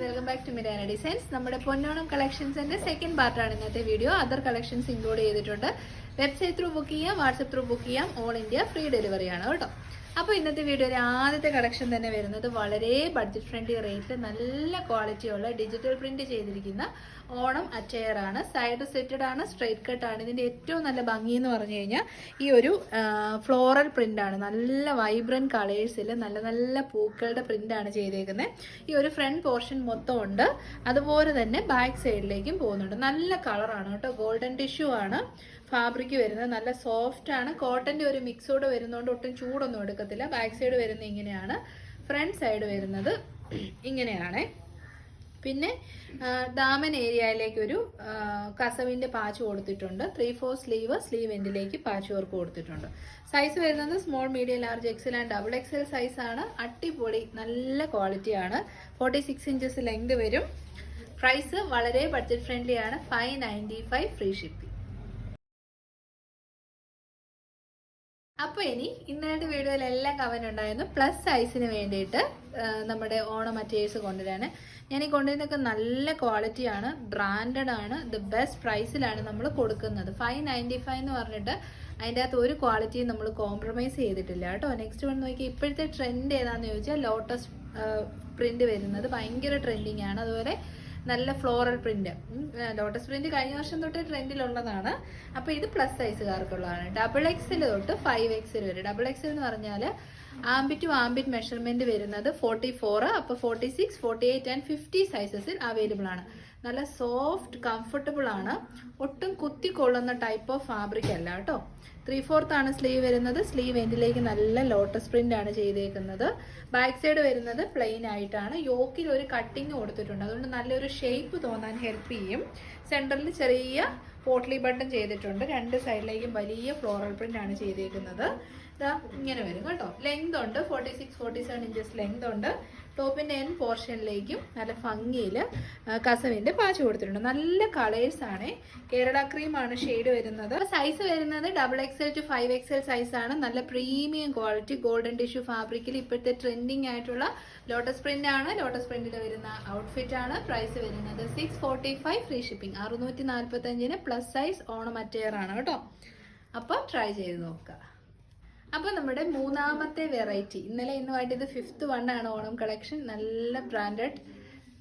Welcome back to Mirana designs നമ്മുടെ പൊന്നോണം കളക്ഷൻസിന്റെ സെക്കൻഡ് പാർട്ടാണ് ഇന്നത്തെ വീഡിയോ അതർ കളക്ഷൻസ് ഇൻക്ലൂഡ് ചെയ്തിട്ടുണ്ട്. വെബ്സൈറ്റ് ത്രൂ ബുക്ക് ചെയ്യാം വാട്സപ്പ് ത്രൂ ബുക്ക് ചെയ്യാം ഓൾ ഇന്ത്യ ഫ്രീ ഡെലിവറി ആണ് കേട്ടോ. അപ്പോൾ ഇന്നത്തെ വീഡിയോയിൽ ആദ്യത്തെ കളക്ഷൻ തന്നെ വരുന്നത് വളരെ ബഡ്ജറ്റ് ഫ്രണ്ട്ലി റേറ്റ് നല്ല ക്വാളിറ്റിയുള്ള ഡിജിറ്റൽ പ്രിന്റ് ചെയ്തിരിക്കുന്ന ഓണം അറ്റയർ ആണ് സൈഡ് സെറ്റഡ് ആണ് സ്ട്രെയിറ്റ് കട്ട് ആണ്. ഇതിന്റെ ഏറ്റവും നല്ല ഭംഗി എന്ന് പറഞ്ഞു കഴിഞ്ഞാൽ ഈ ഒരു ഫ്ലോറൽ പ്രിന്റ് ആണ്. നല്ല വൈബ്രന്റ് കളേഴ്സിൽ നല്ല നല്ല പൂക്കളുടെ പ്രിന്റ് ആണ് ചെയ്തേക്കുന്നത് ഈ ഒരു ഫ്രണ്ട് പോർഷൻ മൊത്തം ഉണ്ട്. അതുപോലെ തന്നെ ബാക്ക് സൈഡിലേക്കും പോകുന്നുണ്ട്. നല്ല കളറാണ് കേട്ടോ. ഗോൾഡൻ ടിഷ്യൂ ആണ്. ഫാബ്രിക് വരുന്നത് നല്ല സോഫ്റ്റ് ആണ്. കോട്ടന്റെ ഒരു മിക്സോട് വരുന്നതുകൊണ്ട് ഒട്ടും ചൂടൊന്നും എടുക്കത്തില്ല. ബാക്ക് സൈഡ് വരുന്നത് ഇങ്ങനെയാണ്. ഫ്രണ്ട് സൈഡ് വരുന്നത് ഇങ്ങനെയാണ്. പിന്നെ ദാമൻ ഏരിയയിലേക്ക് ഒരു കസവിന്റെ പാച്ച് കൊടുത്തിട്ടുണ്ട്. ത്രീ ഫോർ സ്ലീവ് സ്ലീവ് എൻഡിലേക്ക് പാച്ച് വർക്ക് കൊടുത്തിട്ടുണ്ട്. സൈസ് വരുന്നത് small medium large XL and double XL സൈസാണ് ആണ്. അടിപൊളി നല്ല ക്വാളിറ്റി ആണ്. ഫോർട്ടി സിക്സ് ഇഞ്ചസ് ലെങ്ത് വരും. പ്രൈസ് വളരെ ബഡ്ജറ്റ് ഫ്രണ്ട്ലി ആണ്. Five ninety five free shipping അപ്പോൾ ഇനി ഇന്നത്തെ കമന്റ് ഉണ്ടായിരുന്നു. പ്ലസ് സൈസിന് വേണ്ടിയിട്ട് നമ്മുടെ ഓണം മറ്റേഴ്സ് കൊണ്ടുവരാണ് ഞാൻ ഈ കൊണ്ടുവരുന്നൊക്കെ നല്ല ക്വാളിറ്റിയാണ് ബ്രാൻഡഡ് ആണ്. ദ ബെസ്റ്റ് പ്രൈസിലാണ് നമ്മൾ കൊടുക്കുന്നത്. ഫൈവ് നയന്റി ഫൈവ് എന്ന് പറഞ്ഞിട്ട് അതിന്റെ അകത്ത് ഒരു ക്വാളിറ്റിയും നമ്മൾ കോംപ്രമൈസ് ചെയ്തിട്ടില്ല കേട്ടോ. നെക്സ്റ്റ് വൺ നോക്കി ഇപ്പോഴത്തെ ട്രെൻഡ് ഏതാണെന്ന് ചോദിച്ചാൽ ലോട്ടസ് പ്രിന്റ് വരുന്നത് ഭയങ്കര ട്രെൻഡിങ് ആണ്. അതുപോലെ നല്ല ഫ്ലോറൽ പ്രിന്റ് ലോട്ടസ് പ്രിന്റ് കഴിഞ്ഞ വർഷം തൊട്ട് ട്രെൻഡിലുള്ളതാണ് അപ്പോൾ ഇത് പ്ലസ് സൈസുകാർക്കുള്ളതാണ് ഡബിൾ എക്സിൽ തൊട്ട് ഫൈവ് എക്സിൽ വരെ. ഡബിൾ എക്സിൽ എന്ന് പറഞ്ഞാൽ ആംബിറ്റ് ടു ആംബിറ്റ് മെഷർമെന്റ് വരുന്നത് ഫോർട്ടി ഫോർ അപ്പോൾ forty six forty eight and fifty സൈസസിൽ available ആണ്. നല്ല സോഫ്റ്റ് കംഫർട്ടബിൾ ആണ്. ഒട്ടും കുത്തിക്കൊള്ളുന്ന ടൈപ്പ് ഓഫ് ഫാബ്രിക് അല്ല കേട്ടോ. ത്രീ ഫോർത്ത് ആണ് സ്ലീവ് വരുന്നത്. സ്ലീവ് എൻഡിലേക്ക് നല്ല ലോട്ടസ് പ്രിന്റ് ആണ് ചെയ്തേക്കുന്നത്. ബാക്ക് സൈഡ് വരുന്നത് പ്ലെയിൻ ആയിട്ടാണ്. യോക്കിൽ ഒരു കട്ടിങ് കൊടുത്തിട്ടുണ്ട്. അതുകൊണ്ട് നല്ലൊരു ഷേപ്പ് തോന്നാൻ ഹെൽപ്പ് ചെയ്യും. സെന്ററിൽ ചെറിയ പോട്ട്ലി ബട്ടൺ ചെയ്തിട്ടുണ്ട്. രണ്ട് സൈഡിലേക്കും വലിയ ഫ്ലോറൽ പ്രിന്റ് ആണ് ചെയ്തേക്കുന്നത്. ഇതാ ഇങ്ങനെ വരും കേട്ടോ. ലെങ്ത് ഉണ്ട്. Forty six forty seven inches length ഉണ്ട് ടോപ്പിന്റെ എൻ പോർഷനിലേക്കും നല്ല ഭംഗിയിൽ കസവിന്റെ പാച്ച് കൊടുത്തിട്ടുണ്ട്. നല്ല കളേഴ്സ് ആണ്. കേരള ക്രീമാണ് ഷെയ്ഡ് വരുന്നത്. സൈസ് വരുന്നത് double XL to five XL size ആണ്. നല്ല പ്രീമിയം ക്വാളിറ്റി ഗോൾഡൻ ടിഷ്യൂ ഫാബ്രിക്കിൽ ഇപ്പോഴത്തെ ട്രെൻഡിങ് ആയിട്ടുള്ള ലോട്ടസ് പ്രിന്റ് ആണ്. ലോട്ടസ് പ്രിന്റിൽ വരുന്ന ഔട്ട്ഫിറ്റ് ആണ്. പ്രൈസ് വരുന്നത് six forty five free shipping അറുന്നൂറ്റി നാൽപ്പത്തഞ്ചിന് പ്ലസ് സൈസ് ഓണം അറ്റയർ ആണ് കേട്ടോ. അപ്പോൾ ട്രൈ ചെയ്ത് നോക്കുക. അപ്പോൾ നമ്മുടെ മൂന്നാമത്തെ വെറൈറ്റി ഇന്നലെ ഇന്നുമായിട്ട് ഇത് ഫിഫ്ത്ത് ആണ് ഓണം കളക്ഷൻ നല്ല branded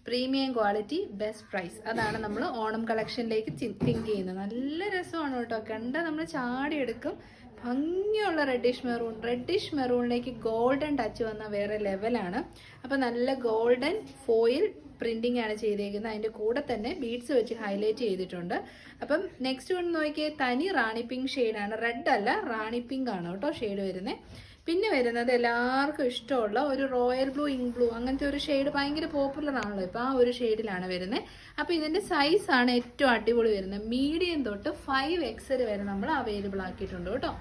premium quality best price അതാണ് നമ്മൾ ഓണം കളക്ഷനിലേക്ക് തിങ്ക് ചെയ്യുന്നത്. നല്ല രസമാണ് കേട്ടോ. കണ്ട നമ്മൾ ചാടി എടുക്കും. ഭംഗിയുള്ള റെഡിഷ് മെറൂൺ റെഡിഷ് മെറൂണിലേക്ക് ഗോൾഡൻ ടച്ച് വന്ന വേറെ ലെവലാണ് അപ്പോൾ നല്ല ഗോൾഡൻ ഫോയിൽ പ്രിന്റിംഗ് ആണ് ചെയ്തേക്കുന്നത്. അതിന്റെ കൂടെ തന്നെ ബീഡ്സ് വെച്ച് ഹൈലൈറ്റ് ചെയ്തിട്ടുണ്ട്. അപ്പം നെക്സ്റ്റ് വൺ നോക്കിയേ തനി റാണി പിങ്ക് ഷെയ്ഡാണ് റെഡ് അല്ല റാണി പിങ്ക് ആണ് കേട്ടോ ഷെയ്ഡ് വരുന്നത് പിന്നെ വരുന്നത് എല്ലാവർക്കും ഇഷ്ടമുള്ള ഒരു റോയൽ ബ്ലൂ ഇങ്ക് ബ്ലൂ അങ്ങനത്തെ ഒരു ഷെയ്ഡ് ഭയങ്കര പോപ്പുലർ ആണല്ലോ ഇപ്പം ആ ഒരു ഷെയ്ഡിലാണ് വരുന്നത് അപ്പോൾ ഇതിന്റെ സൈസാണ് ഏറ്റവും അടിപൊളി വരുന്നത്. മീഡിയം തൊട്ട് ഫൈവ് എക്സൽ വരെ നമ്മൾ അവൈലബിൾ ആക്കിയിട്ടുണ്ട് കേട്ടോ.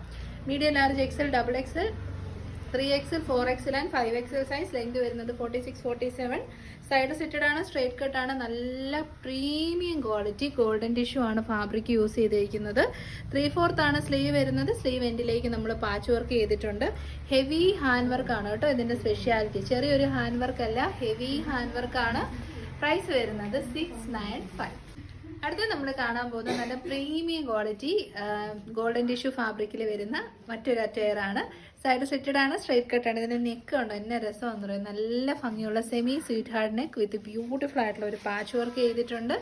Medium large XL double XL three XL four XL and five XL size length വരുന്നത് forty six forty seven side slitted ആണ് സ്ട്രേറ്റ് കട്ട് ആണ് നല്ല പ്രീമിയം ക്വാളിറ്റി ഗോൾഡൻ ടിഷ്യൂ ആണ് ഫാബ്രിക് യൂസ് ചെയ്തിരിക്കുന്നത് ത്രീ ഫോർത്ത് ആണ് sleeve വരുന്നത് sleeve എൻഡിലേക്ക് നമ്മൾ പാച്ച് വർക്ക് ചെയ്തിട്ടുണ്ട്. ഹെവി ഹാൻഡ് വർക്ക് ആണ് കേട്ടോ ഇതിന്റെ സ്പെഷ്യാലിറ്റി ചെറിയൊരു ഹാൻഡ് വർക്ക് അല്ല ഹെവി ഹാൻഡ് വർക്ക് ആണ് പ്രൈസ് വരുന്നത് സിക്സ് നയൻ ഫൈവ് അടുത്ത നമ്മൾ കാണാൻ പോകുന്ന നല്ല പ്രീമിയം ക്വാളിറ്റി ഗോൾഡൻ ടിഷ്യൂ ഫാബ്രിക്കിൽ വരുന്ന മറ്റൊരു അറ്റയർ ആണ്. സൈഡ് സെറ്റഡ് ആണ് സ്ട്രൈറ്റ് കട്ട് ആണ്. ഇതിന്റെ നെക്ക് ഉണ്ട്? എന്നെ രസമാണെന്ന് പറയും നല്ല ഭംഗിയുള്ള semi sweetheart neck with beautiful ആയിട്ടുള്ള ഒരു പാച്ച് വർക്ക് ചെയ്തിട്ടുണ്ട്.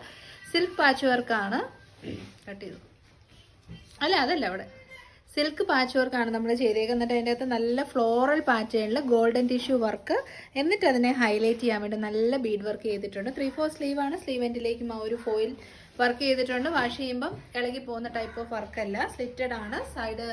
സിൽക്ക് പാച്ച് വർക്കാണ് കട്ട് ചെയ്തു. അല്ല അതല്ല അവിടെ. സിൽക്ക് പാച്ച് വർക്കാണ് നമ്മൾ ചെയ്തേക്കുന്നത്. അതിന്റെ അകത്ത് നല്ല ഫ്ലോറൽ പാറ്റേണിൽ ഗോൾഡൻ ടിഷ്യൂ വർക്ക് എന്നിട്ട് അതിനെ ഹൈലൈറ്റ് ചെയ്യാൻ വേണ്ടി നല്ല ബീഡ് വർക്ക് ചെയ്തിട്ടുണ്ട്. ത്രീ ഫോർ സ്ലീവ് ആണ്. സ്ലീവ് എൻഡിലേക്കും ആ ഒരു ഫോയിൽ വർക്ക് ചെയ്തിട്ടുണ്ട്. വാഷ് ചെയ്യുമ്പം ഇളകി പോകുന്ന ടൈപ്പ് ഓഫ് വർക്കല്ല സ്ലിറ്റഡ് ആണ്. സൈഡ്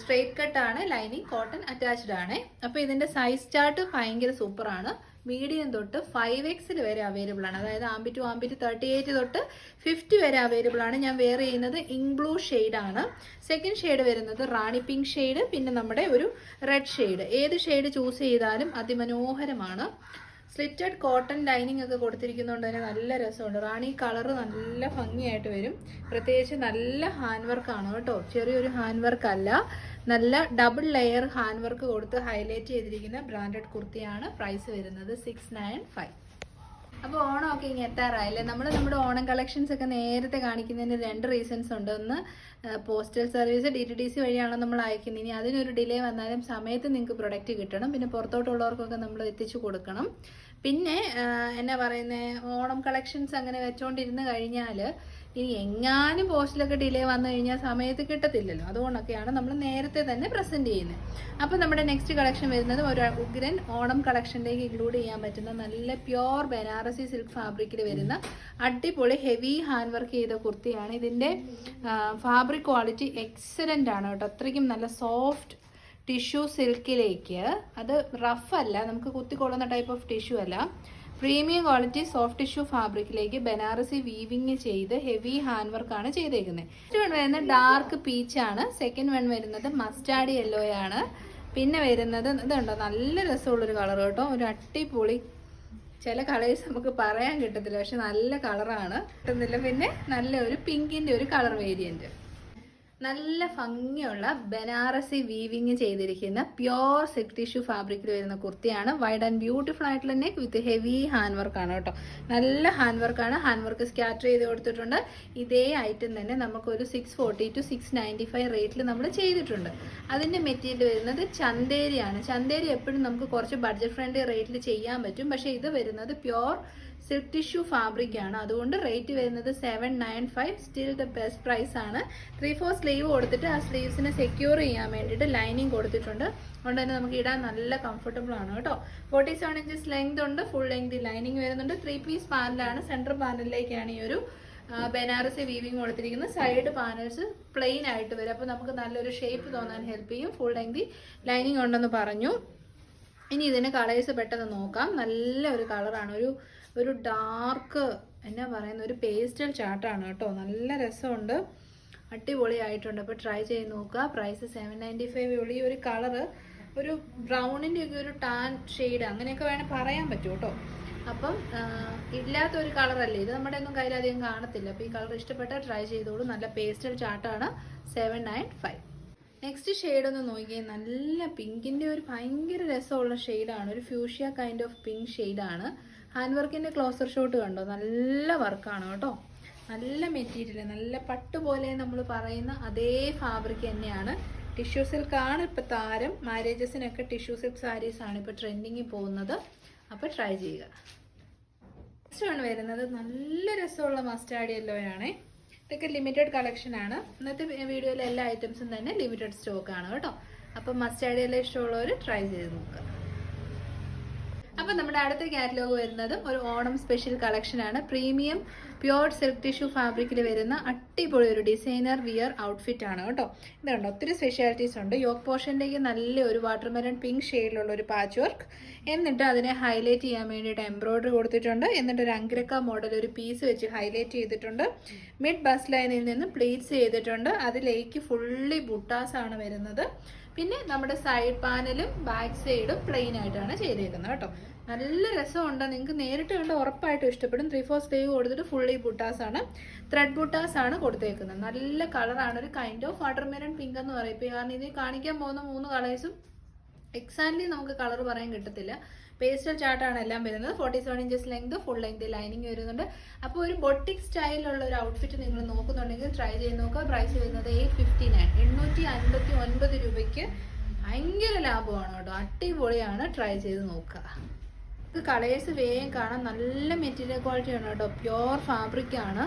സ്ട്രെയിറ്റ് ആണ് ലൈനിങ് കോട്ടൺ അറ്റാച്ച്ഡ് ആണ്. അപ്പോൾ ഇതിന്റെ സൈസ് ചാർട്ട് ഭയങ്കര സൂപ്പർ ആണ്. മീഡിയം തൊട്ട് ഫൈവ് എക്സിൽ വരെ അവൈലബിൾ ആണ്. അതായത് ആംബി ടു തേർട്ടി എയ്റ്റ് തൊട്ട് ഫിഫ്റ്റി വരെ അവൈലബിൾ ആണ്. ഞാൻ വെയർ ചെയ്യുന്നത് ഇങ്ക് ബ്ലൂ ആണ്. സെക്കൻഡ് ഷെയ്ഡ് വരുന്നത് റാണി പിങ്ക് ഷെയ്ഡ് പിന്നെ നമ്മുടെ ഒരു റെഡ് ഷെയ്ഡ് ഏത് ഷെയ്ഡ് ചൂസ് ചെയ്താലും അതിമനോഹരമാണ്. സ്ലിറ്റഡ് കോട്ടൺ ലൈനിങ് ഒക്കെ കൊടുത്തിരിക്കുന്നതുകൊണ്ട് തന്നെ നല്ല രസമുണ്ട്. റാണി കളർ നല്ല ഭംഗിയായിട്ട് വരും. പ്രത്യേകിച്ച് നല്ല ഹാൻഡ് വർക്കാണ് കേട്ടോ. ചെറിയൊരു ഹാൻഡ് വർക്ക് അല്ല. നല്ല ഡബിൾ ലെയർ ഹാൻഡ് വർക്ക് കൊടുത്ത് ഹൈലൈറ്റ് ചെയ്തിരിക്കുന്ന ബ്രാൻഡഡ് കുർത്തിയാണ് പ്രൈസ് വരുന്നത് സിക്സ് നയൻ ഫൈവ് അപ്പോൾ ഒക്കെ ഇങ്ങനെ എത്താറായില്ലേ നമ്മൾ നമ്മുടെ ഓണം കളക്ഷൻസ് ഒക്കെ നേരത്തെ കാണിക്കുന്നതിന് രണ്ട് റീസൺസ് ഉണ്ട്. ഒന്ന് postal service D T D C വഴിയാണോ നമ്മൾ അയക്കുന്നത്. ഇനി അതിനൊരു ഡിലേ വന്നാലും സമയത്ത് നിങ്ങൾക്ക് പ്രൊഡക്റ്റ് കിട്ടണം. പിന്നെ പുറത്തോട്ടുള്ളവർക്കൊക്കെ നമ്മൾ എത്തിച്ചു കൊടുക്കണം. പിന്നെ എന്നാ പറയുന്നത് ഓണം കളക്ഷൻസ് അങ്ങനെ വെച്ചോണ്ടിരുന്ന് കഴിഞ്ഞാൽ ഇനി എങ്ങാനും പോസ്റ്റിലൊക്കെ ഡിലേ വന്നു കഴിഞ്ഞാൽ സമയത്ത് കിട്ടത്തില്ലല്ലോ. അതുകൊണ്ടൊക്കെയാണ് നമ്മൾ നേരത്തെ തന്നെ പ്രസന്റ് ചെയ്യുന്നത് അപ്പോൾ നമ്മുടെ നെക്സ്റ്റ് കളക്ഷൻ വരുന്നത് ഒരു ഉഗ്രൻ ഓണം കളക്ഷനിലേക്ക് ഇൻക്ലൂഡ് ചെയ്യാൻ പറ്റുന്ന നല്ല പ്യോർ ബനാറസി സിൽക്ക് ഫാബ്രിക്കിൽ വരുന്ന അടിപൊളി ഹെവി ഹാൻഡ് വർക്ക് ചെയ്ത കുർത്തിയാണ്. ഇതിന്റെ ഫാബ്രിക് ക്വാളിറ്റി എക്സലന്റ് ആണ് കേട്ടോ. അത്രയ്ക്കും നല്ല സോഫ്റ്റ് ടിഷ്യൂ സിൽക്കിലേക്ക് അത് റഫ് അല്ല. നമുക്ക് കുത്തിക്കൊള്ളുന്ന ടൈപ്പ് ഓഫ് ടിഷ്യൂ അല്ല. Premium quality soft tissue ഫാബ്രിക്കിലേക്ക് Banarasi weaving ചെയ്ത് ഹെവി ഹാൻഡ് വർക്കാണ് ചെയ്തേക്കുന്നത്. ഫസ്റ്റ് വൺ വരുന്നത് ഡാർക്ക് പീച്ച് ആണ്. സെക്കൻഡ് വൺ വരുന്നത് മസ്റ്റാർഡ് യെല്ലോ ആണ്. പിന്നെ വരുന്നത് ഇതുണ്ടോ? നല്ല രസമുള്ളൊരു കളർ കേട്ടോ. ഒരു അട്ടിപൊളി ചില കളേഴ്സ് നമുക്ക് പറയാൻ കിട്ടത്തില്ല പക്ഷെ നല്ല കളറാണ് കിട്ടുന്നില്ല. പിന്നെ നല്ല ഒരു പിങ്കിന്റെ ഒരു കളർ വേരിയന്റ് നല്ല ഭംഗിയുള്ള ബനാറസി വീവിങ് ചെയ്തിരിക്കുന്ന പ്യോർ സിൽക്ക് ടിഷ്യൂ ഫാബ്രിക്കിൽ വരുന്ന കുർത്തിയാണ്. വൈഡ് ആൻഡ് ബ്യൂട്ടിഫുൾ ആയിട്ടുള്ള neck with heavy hand work ആണ് കേട്ടോ. നല്ല ഹാൻഡ് വർക്കാണ് ഹാൻഡ് വർക്ക് സ്കാറ്റർ ചെയ്ത് കൊടുത്തിട്ടുണ്ട്. ഇതേ ഐറ്റം തന്നെ നമുക്കൊരു six forty to six ninety five റേറ്റിൽ നമ്മൾ ചെയ്തിട്ടുണ്ട്. അതിന്റെ മെറ്റീരിയൽ വരുന്നത് ചന്തേരിയാണ് ചന്തേരി എപ്പോഴും നമുക്ക് കുറച്ച് ബഡ്ജറ്റ് ഫ്രണ്ട്ലി റേറ്റിൽ ചെയ്യാൻ പറ്റും. പക്ഷേ ഇത് വരുന്നത് പ്യോർ സിൽക്ക് ടിഷ്യൂ ഫാബ്രിക് ആണ് അതുകൊണ്ട് റേറ്റ് വരുന്നത് seven nine five still the best price ആണ്. ത്രീ ഫോർ സ്ലീവ് കൊടുത്തിട്ട് ആ സ്ലീവ്സിനെ സെക്യൂർ ചെയ്യാൻ വേണ്ടിയിട്ട് ലൈനിങ് കൊടുത്തിട്ടുണ്ട്. അതുകൊണ്ട് തന്നെ നമുക്ക് ഇടാൻ നല്ല കംഫർട്ടബിൾ ആണ് കേട്ടോ. ഫോർട്ടി സെവൻ ഇഞ്ചസ് ലെങ്ത് ഉണ്ട്. ഫുൾ ലെങ്ത് ലൈനിങ് വരുന്നുണ്ട്. ത്രീ പീസ് പാനലാണ് സെൻട്രൽ പാനലിലേക്കാണ് ഈ ഒരു ബനാറസി വീവിങ് കൊടുത്തിരിക്കുന്നത്. സൈഡ് പാനൽസ് പ്ലെയിൻ ആയിട്ട് വരും. അപ്പോൾ നമുക്ക് നല്ലൊരു ഷേപ്പ് തോന്നാൻ ഹെൽപ്പ് ചെയ്യും. ഫുൾ ലെങ്ത് ലൈനിങ് ഉണ്ടെന്ന് പറഞ്ഞു. ഇനി ഇതിന് കളേഴ്സ് പെട്ടെന്ന് നോക്കാം. നല്ല ഒരു കളറാണ് ഒരു ഒരു ഡാർക്ക് എന്നാ പറയുന്ന ഒരു പേസ്റ്റൽ ചാട്ടാണ് കേട്ടോ. നല്ല രസമുണ്ട്. അടിപൊളിയായിട്ടുണ്ട്. അപ്പോൾ ട്രൈ ചെയ്ത് നോക്കുക. പ്രൈസ് സെവൻ നയന്റി ഫൈവ് ഉള്ള ഈ ഒരു കളറ് ഒരു ബ്രൗണിന്റെ ഒക്കെ ഒരു ടാൻ ഷെയ്ഡ് അങ്ങനെയൊക്കെ വേണേൽ പറയാൻ പറ്റും കേട്ടോ. അപ്പം ഇല്ലാത്ത ഒരു കളറല്ലേ ഇത് നമ്മുടെ ഒന്നും കയ്യിലധികം കാണത്തില്ല. അപ്പോൾ ഈ കളർ ഇഷ്ടപ്പെട്ടാൽ ട്രൈ ചെയ്തോളൂ. നല്ല pastel ചാട്ടാണ് seven nine five next shade ഒന്ന് നോക്കിയേ നല്ല പിങ്കിന്റെ ഒരു ഭയങ്കര രസമുള്ള ഷെയ്ഡാണ് ഒരു ഫ്യൂഷ്യ കൈൻഡ് ഓഫ് പിങ്ക് ഷെയ്ഡാണ് ഹാൻഡ് വർക്കിന്റെ ക്ലോസർ ഷോട്ട് കണ്ടോ? നല്ല വർക്കാണ് കേട്ടോ. നല്ല മെറ്റീരിയൽ നല്ല പട്ട് പോലെ നമ്മൾ പറയുന്ന അതേ ഫാബ്രിക് തന്നെയാണ്. ടിഷ്യൂ സിൽക്കാണ് ഇപ്പോൾ താരം. മാരേജസിനൊക്കെ ടിഷ്യൂ സിൽക്ക് സാരീസാണ് ഇപ്പോൾ ഇപ്പൊ ട്രെൻഡിങ്ങിൽ പോകുന്നത്. അപ്പോൾ ട്രൈ ചെയ്യുക. നെക്സ്റ്റ് ആണ് വരുന്നത്. നല്ല രസമുള്ള മസ്റ്റാർഡ് യെല്ലോ ഇതൊക്കെ ലിമിറ്റഡ് കളക്ഷൻ ആണ്. ഇന്നത്തെ വീഡിയോയിലെ എല്ലാ ഐറ്റംസും തന്നെ ലിമിറ്റഡ് സ്റ്റോക്ക് ആണ് കേട്ടോ. അപ്പം മസ്റ്റ് യെല്ലോ ഇഷ്ടമുള്ളവർ ട്രൈ ചെയ്ത് നോക്കുക. അപ്പൊ നമ്മുടെ അടുത്ത കാറ്റലോഗ് വരുന്നതും ഒരു ഓണം സ്പെഷ്യൽ കളക്ഷൻ ആണ്. പ്രീമിയം പ്യോർ സിൽക്ക് ടിഷ്യൂ ഫാബ്രിക്കിൽ വരുന്ന അടിപൊളി ഒരു ഡിസൈനർ വിയർ ഔട്ട്ഫിറ്റ് ആണ് കേട്ടോ. ഇതുണ്ട് ഒത്തിരി സ്പെഷ്യാലിറ്റീസ് ഉണ്ട്. യോക്ക് പോർഷനിലേക്ക് നല്ല ഒരു വാട്ടർമെലൺ പിങ്ക് ഷെയ്ഡിലുള്ള ഒരു പാച്ച് വർക്ക് എന്നിട്ട് അതിനെ ഹൈലൈറ്റ് ചെയ്യാൻ വേണ്ടിയിട്ട് എംബ്രോയിഡറി കൊടുത്തിട്ടുണ്ട്. എന്നിട്ട് ഒരു അങ്കിരക്ക മോഡൽ ഒരു പീസ് വെച്ച് ഹൈലൈറ്റ് ചെയ്തിട്ടുണ്ട്. മിഡ് ബസ് ലൈനിൽ നിന്ന് പ്ലീറ്റ്സ് ചെയ്തിട്ടുണ്ട്. അതിലേക്ക് ഫുള്ളി ബുട്ടാസ് ആണ് വരുന്നത്. പിന്നെ നമ്മുടെ സൈഡ് പാനലും ബാക്ക് സൈഡും പ്ലെയിൻ ആയിട്ടാണ് ചെയ്തേക്കുന്നത് കേട്ടോ. നല്ല രസമുണ്ട്. നിങ്ങൾക്ക് നേരിട്ട് കണ്ട് ഉറപ്പായിട്ടും ഇഷ്ടപ്പെടും. ത്രീ ഫോർ സ്ലീവ് കൊടുത്തിട്ട് ഫുള്ളി ബുട്ടാസ് ആണ്. ത്രെഡ് ബുട്ടാസ് ആണ് കൊടുത്തേക്കുന്നത്. നല്ല കളറാണ് ഒരു കൈൻഡ് ഓഫ് വാട്ടർമെലൺ പിങ്ക് എന്ന് പറയും. കാരണം ഇത് കാണിക്കാൻ പോകുന്ന മൂന്ന് കളേഴ്സും എക്സാക്ട്ലി നമുക്ക് കളർ പറയാൻ കിട്ടത്തില്ല. പേസ്റ്റൽ ചാർട്ടാണ് എല്ലാം വരുന്നത്. Forty seven inches length full length lining വരുന്നുണ്ട്. അപ്പോൾ ഒരു ബൊട്ടിക് സ്റ്റൈലിലുള്ള ഒരു ഔട്ട്ഫിറ്റ് നിങ്ങൾ നോക്കുന്നുണ്ടെങ്കിൽ ട്രൈ ചെയ്ത് നോക്കുക. പ്രൈസ് വരുന്നത് എയ്റ്റ് ഫിഫ്റ്റി നയൻ എണ്ണൂറ്റി അൻപത്തി ഒൻപത് രൂപയ്ക്ക് ഭയങ്കര ലാഭമാണ് കേട്ടോ. അടിപൊളിയാണ്. ട്രൈ ചെയ്ത് നോക്കുക. കളേഴ്സ് വേഗം കാണാൻ നല്ല മെറ്റീരിയൽ ക്വാളിറ്റി ആണ് കേട്ടോ. പ്യുവർ ഫാബ്രിക് ആണ്.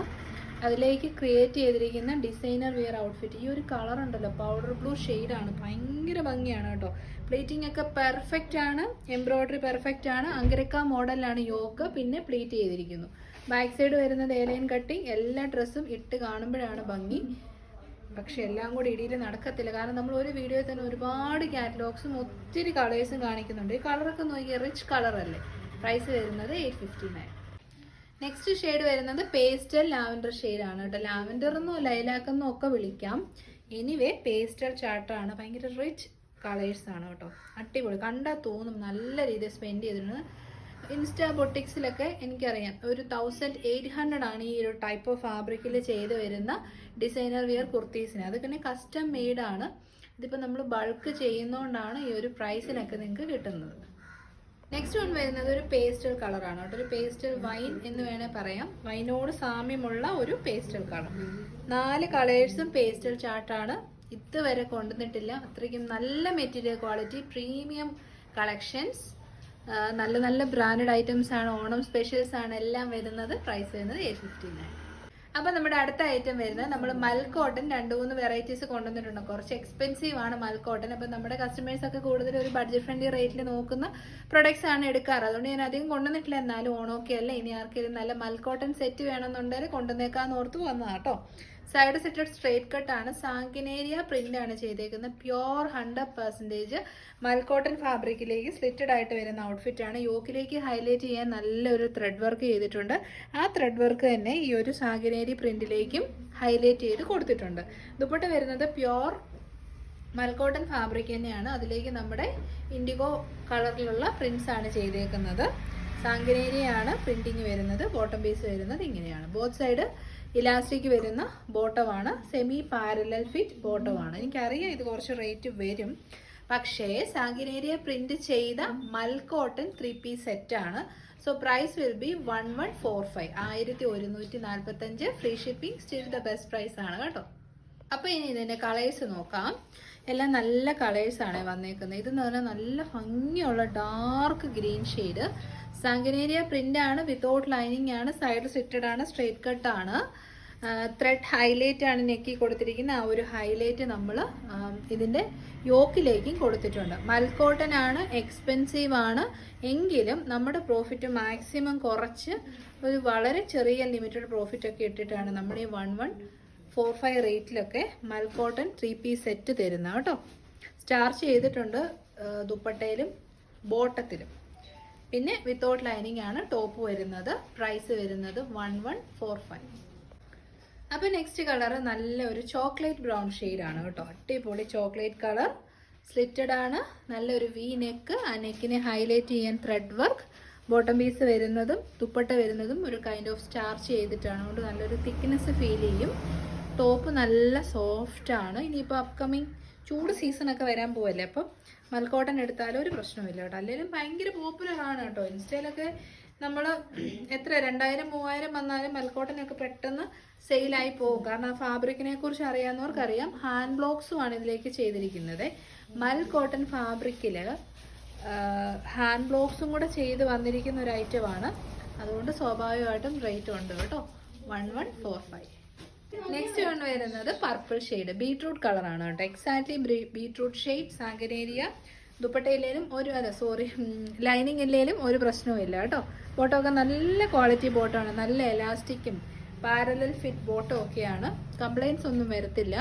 അതിലേക്ക് ക്രിയേറ്റ് ചെയ്തിരിക്കുന്ന ഡിസൈനർ വെയർ ഔട്ട്ഫിറ്റ് ഈ ഒരു കളർ ഉണ്ടല്ലോ പൗഡർ ബ്ലൂ ആണ്. ഭയങ്കര ഭംഗിയാണ് കേട്ടോ. പ്ലീറ്റിംഗ് ഒക്കെ പെർഫെക്റ്റ് ആണ് എംബ്രോയിഡറി പെർഫെക്റ്റ് ആണ്. അങ്കരക്ക മോഡലാണ് യോക്ക് പിന്നെ പ്ലീറ്റ് ചെയ്തിരിക്കുന്നു. ബാക്ക് സൈഡ് വരുന്നത് ഏലൈൻ കട്ടിങ് എല്ലാ ഡ്രസ്സും ഇട്ട് കാണുമ്പോഴാണ് ഭംഗി. പക്ഷെ എല്ലാം കൂടി ഇടിയിൽ നടക്കത്തില്ല. കാരണം നമ്മൾ ഒരു വീഡിയോയിൽ തന്നെ ഒരുപാട് കാറ്റലോഗ്സും ഒത്തിരി കളേഴ്സും കാണിക്കുന്നുണ്ട്. ഈ കളറൊക്കെ നോക്കിയാൽ റിച്ച് കളറല്ലേ പ്രൈസ് വരുന്നത് eight fifty nine next shade വരുന്നത് പേസ്റ്റൽ ലാവൻഡർ ആണ് കേട്ടോ. ലാവൻഡർ എന്നോ ലൈലാക്ക് എന്നോ ഒക്കെ വിളിക്കാം. എനിവേ പേസ്റ്റൽ ചാട്ടാണ് ഭയങ്കര റിച്ച് കളേഴ്സ് ആണ് കേട്ടോ. അടിപൊളി. കണ്ടാൽ തോന്നും നല്ല രീതിയിൽ സ്പെൻഡ് ചെയ്തിട്ടുണ്ട് ഇൻസ്റ്റാ ബൊട്ടിക്സിലൊക്കെ എനിക്കറിയാം. ഒരു തൗസൻഡ് എയ്റ്റ് ഹൺഡ്രഡ് ആണ് ഈ ഒരു ടൈപ്പ് ഓഫ് ഫാബ്രിക്കിൽ ചെയ്ത് വരുന്ന ഡിസൈനർ വിയർ കുർത്തീസിന് അത് പിന്നെ കസ്റ്റം മെയ്ഡ് ആണ്. ഇതിപ്പോൾ നമ്മൾ ബൾക്ക് ചെയ്യുന്നതുകൊണ്ടാണ് ഈ ഒരു പ്രൈസിനൊക്കെ നിങ്ങൾക്ക് കിട്ടുന്നത്. നെക്സ്റ്റ് വൺ വരുന്നത് ഒരു പേസ്റ്റൽ കളറാണ് കേട്ടോ. ഒരു പേസ്റ്റൽ വൈൻ എന്ന് വേണേൽ പറയാം. വൈനോട് സാമ്യമുള്ള ഒരു പേസ്റ്റൽ കളർ നാല് കളേഴ്സും പേസ്റ്റൽ ചാർട്ടാണ് ഇതുവരെ കൊണ്ടുവന്നിട്ടില്ല. അത്രയ്ക്കും നല്ല മെറ്റീരിയൽ ക്വാളിറ്റി പ്രീമിയം കളക്ഷൻസ് നല്ല നല്ല ബ്രാൻഡഡ് ഐറ്റംസ് ആണ്. ഓണം സ്പെഷ്യൽസ് ആണ്. എല്ലാം വരുന്നത്. പ്രൈസ് വരുന്നത് എയ്റ്റ് ഫിഫ്റ്റി നയൻ അപ്പൊ നമ്മുടെ അടുത്ത ഐറ്റം വരുന്നത് നമ്മൾ മൽക്കോട്ടൺ രണ്ട് മൂന്ന് വെറൈറ്റീസ് കൊണ്ടുവന്നിട്ടുണ്ട്. കുറച്ച് എക്സ്പെൻസീവ് ആണ് മൽക്കോട്ടൺ അപ്പൊ നമ്മുടെ കസ്റ്റമേഴ്സ് ഒക്കെ കൂടുതൽ ഒരു ബഡ്ജറ്റ് ഫ്രണ്ട്ലി റേറ്റിൽ നോക്കുന്ന പ്രൊഡക്ട്സ് ആണ് എടുക്കാറ്. അതുകൊണ്ട് ഞാൻ അധികം കൊണ്ടുവന്നിട്ടില്ല. എന്നാലും ഓണോക്കെ അല്ല? ഇനി ആർക്കെങ്കിലും നല്ല മൽക്കോട്ടൺ സെറ്റ് വേണമെന്നുണ്ടെങ്കിൽ കൊണ്ടുവന്നേക്കാന്ന് ഓർത്ത് വന്നതാട്ടോ സൈഡ് സെറ്റഡ് സ്ട്രേറ്റ് കട്ട് ആണ്. സാങ്കിനേരിയ പ്രിന്റ് ആണ് ചെയ്തേക്കുന്നത്. Pure hundred percentage mul cotton ഫാബ്രിക്കിലേക്ക് slitted ആയിട്ട് വരുന്ന ഔട്ട്ഫിറ്റ് ആണ്. യോക്കിലേക്ക് ഹൈലൈറ്റ് ചെയ്യാൻ നല്ലൊരു ത്രെഡ് വർക്ക് ചെയ്തിട്ടുണ്ട്. ആ ത്രെഡ് വർക്ക് തന്നെ ഈ ഒരു സാങ്കിനേരി പ്രിന്റിലേക്കും ഹൈലൈറ്റ് ചെയ്ത് കൊടുത്തിട്ടുണ്ട്. ദുപ്പട്ട വരുന്നത് പ്യോർ മൽക്കോട്ടൺ ഫാബ്രിക് തന്നെയാണ്. അതിലേക്ക് നമ്മുടെ ഇൻഡിഗോ കളറിലുള്ള പ്രിന്റ്സ് ആണ് ചെയ്തേക്കുന്നത്. സാങ്കിനേരിയാണ് പ്രിന്റിങ് വരുന്നത്. ബോട്ടം പീസ് വരുന്നത് ഇങ്ങനെയാണ്. ബോത്ത് സൈഡ് ഇലാസ്റ്റിക് വരുന്ന ബോട്ടമാണ്. സെമി പാരലൽ ഫിറ്റ് ബോട്ടമാണ്. എനിക്കറിയാം ഇത് കുറച്ച് റേറ്റ് വരും. പക്ഷേ സാങ്കിനേരിയ പ്രിന്റ് ചെയ്ത mul cotton three piece set ആണ്. So price will be one one four five ആയിരത്തി ഒരുന്നൂറ്റി നാൽപ്പത്തഞ്ച് free shipping still the best price ആണ് കേട്ടോ. അപ്പോൾ ഇനി ഇതിന്റെ കളേഴ്സ് നോക്കാം. എല്ലാം നല്ല കളേഴ്സ് ആണ് വന്നേക്കുന്നത്. ഇതെന്ന് പറഞ്ഞാൽ നല്ല ഭംഗിയുള്ള dark green shade Sanganeri print ആണ് വിത്തൗട്ട് ലൈനിങ് ആണ് സൈഡ് സിറ്റഡ് ആണ് സ്ട്രേറ്റ് കട്ട് ആണ്. ത്രെഡ് ഹൈലൈറ്റ് ആണ് നെക്കി കൊടുത്തിരിക്കുന്ന ആ ഒരു ഹൈലൈറ്റ് നമ്മൾ ഇതിന്റെ യോക്കിലേക്കും കൊടുത്തിട്ടുണ്ട്. മൽക്കോട്ടൻ ആണ് എക്സ്പെൻസീവ് ആണ്. എങ്കിലും നമ്മുടെ പ്രോഫിറ്റ് മാക്സിമം കുറച്ച് ഒരു വളരെ ചെറിയ ലിമിറ്റഡ് പ്രോഫിറ്റ് ഒക്കെ ഇട്ടിട്ടാണ് നമ്മൾ ഈ one one four five റേറ്റിലൊക്കെ mul cotton three piece set തരുന്ന കേട്ടോ. സ്റ്റാർച്ച് ചെയ്തിട്ടുണ്ട് ദുപ്പട്ടയിലും ബോട്ടത്തിലും. പിന്നെ വിത്തൗട്ട് ലൈനിങ് ആണ് ടോപ്പ് വരുന്നത്. പ്രൈസ് വരുന്നത് വൺ വൺ ഫോർ ഫൈവ് അപ്പൊ നെക്സ്റ്റ് കളർ നല്ല ഒരു ചോക്ലേറ്റ് ബ്രൗൺ ആണ് കേട്ടോ. അടിപൊളി ചോക്ലേറ്റ് കളർ സ്ലിറ്റഡ് ആണ്. നല്ലൊരു വി നെക്ക് ആ നെക്കിനെ ഹൈലൈറ്റ് ചെയ്യാൻ ത്രെഡ് വർക്ക് ബോട്ടം പീസ് വരുന്നതും ദുപ്പട്ട വരുന്നതും ഒരു കൈൻഡ് ഓഫ് സ്റ്റാർച്ച് ചെയ്തിട്ടാണ്. അതുകൊണ്ട് നല്ലൊരു തിക്നെസ് ഫീൽ ചെയ്യും. ടോപ്പ് നല്ല സോഫ്റ്റ് ആണ്. ഇനിയിപ്പോൾ അപ്കമിങ് ചൂട് സീസണൊക്കെ വരാൻ പോവല്ലേ അപ്പം? മൽക്കോട്ടൻ എടുത്താലും ഒരു പ്രശ്നമില്ല കേട്ടോ. അല്ലെങ്കിലും ഭയങ്കര പോപ്പുലർ ആണ് കേട്ടോ. ഇൻസ്റ്റയിലൊക്കെ നമ്മൾ എത്ര രണ്ടായിരം മൂവായിരം വന്നാലും മൽക്കോട്ടനൊക്കെ പെട്ടെന്ന് സെയിലായി പോകും. കാരണം ആ ഫാബ്രിക്കിനെ കുറിച്ച് അറിയാവുന്നവർക്കറിയാം. ഹാൻഡ് ബ്ലോക്സും ആണ് ഇതിലേക്ക് ചെയ്തിരിക്കുന്നത്. മൽക്കോട്ടൻ ഫാബ്രിക്കിൽ ഹാൻഡ് ബ്ലോക്സും കൂടെ ചെയ്ത് വന്നിരിക്കുന്ന ഒരു ഐറ്റമാണ് അതുകൊണ്ട് സ്വാഭാവികമായിട്ടും റേറ്റ് ഉണ്ട് കേട്ടോ. One one four five next one വരുന്നത് പർപ്പിൾ ഷെയ്ഡ് ബീട്രൂട്ട് കളറാണ് കേട്ടോ. എക്സാക്ട്ലി ബീട്രൂട്ട് ഷെയ്ഡ് സാഗരേരിയ ദുപ്പട്ടയിലേലും ഒരു അല്ല സോറി ലൈനിങ് ഇല്ലേലും ഒരു പ്രശ്നവും ഇല്ല കേട്ടോ. ബോട്ടോ ഒക്കെ നല്ല ക്വാളിറ്റി ബോട്ടമാണ് നല്ല എലാസ്റ്റിക്കും പാരലൽ ഫിറ്റ് ബോട്ടോ ഒക്കെയാണ് കംപ്ലയിൻസ് ഒന്നും വരത്തില്ല.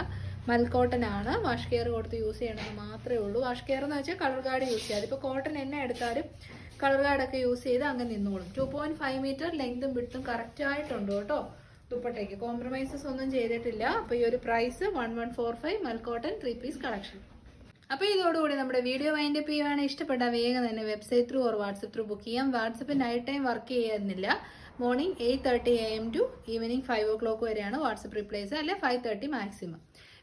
മൽക്കോട്ടൻ ആണ്. വാഷ് കെയർ കൊടുത്ത് യൂസ് ചെയ്യണമെന്ന് മാത്രമേ ഉള്ളൂ. വാഷ് കെയർ എന്ന് വെച്ചാൽ കളർ ഗാർഡ് യൂസ് ചെയ്യാം. അതിപ്പോൾ കോട്ടൺ എന്നെ എടുത്താലും കളർ ഗാർഡൊക്കെ യൂസ് ചെയ്ത് അങ്ങ് നിന്നോളും. ടു പോയിന്റ് ഫൈവ് മീറ്റർ ലെങ്തും വിട്ടും കറക്റ്റായിട്ടുണ്ട് കേട്ടോ. ദുപ്പട്ടയ്ക്ക്. കോംപ്രമൈസസ് ഒന്നും ചെയ്തിട്ടില്ല. അപ്പോൾ ഈ ഒരു price one one four five mul cotton three piece collection അപ്പോൾ ഇതോടുകൂടി നമ്മുടെ വീഡിയോ വൈൻഡ് അപ്പ് ചെയ്യുവാണ്. ഇഷ്ടപ്പെട്ട വേഗം തന്നെ website through or WhatsApp through book ചെയ്യാം. വാട്സപ്പ് നൈറ്റ് ടൈം വർക്ക് ചെയ്യുന്നില്ല morning eight thirty A M to evening five o'clock വരെയാണ് വാട്സപ്പ് റിപ്ലൈസ് അല്ലെ ഫൈവ് തേർട്ടി മാക്സിമം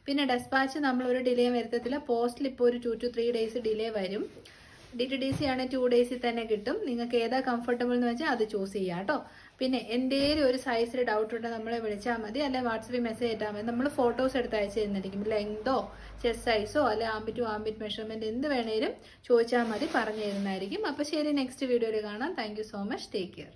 പിന്നെ ഡെസ്പാച്ച് നമ്മൾ ഒരു ഡിലേ വരുത്തത്തില്ല പോസ്റ്റിൽ ഇപ്പോൾ ഒരു two two three days delay വരും. ഡി ടി ഡി സി ആണെങ്കിൽ ടു ഡേയ്സിൽ തന്നെ കിട്ടും. നിങ്ങൾക്ക് ഏതാ കംഫർട്ടബിൾ എന്ന് വെച്ചാൽ അത് ചൂസ് ചെയ്യാം കേട്ടോ. പിന്നെ എന്തെങ്കിലും ഒരു സൈസിൽ ഡൗട്ട് ഉണ്ടെങ്കിൽ നമ്മളെ വിളിച്ചാൽ മതി. അല്ലെ വാട്സപ്പിൽ മെസ്സേജ് ഇട്ടാൽ മതി. നമ്മൾ ഫോട്ടോസ് എടുത്ത് അയച്ചു തന്നിരിക്കും. ലെങ്തോ ചെസ്റ്റ് സൈസോ അല്ലെ ആംബിറ്റ് ആംബിറ്റ് മെഷർമെന്റ് എന്ത് വേണേലും ചോദിച്ചാൽ മതി. പറഞ്ഞു തരുന്നതായിരിക്കും. അപ്പോൾ ശരി നെക്സ്റ്റ് വീഡിയോയിൽ കാണാം. Thank so much take care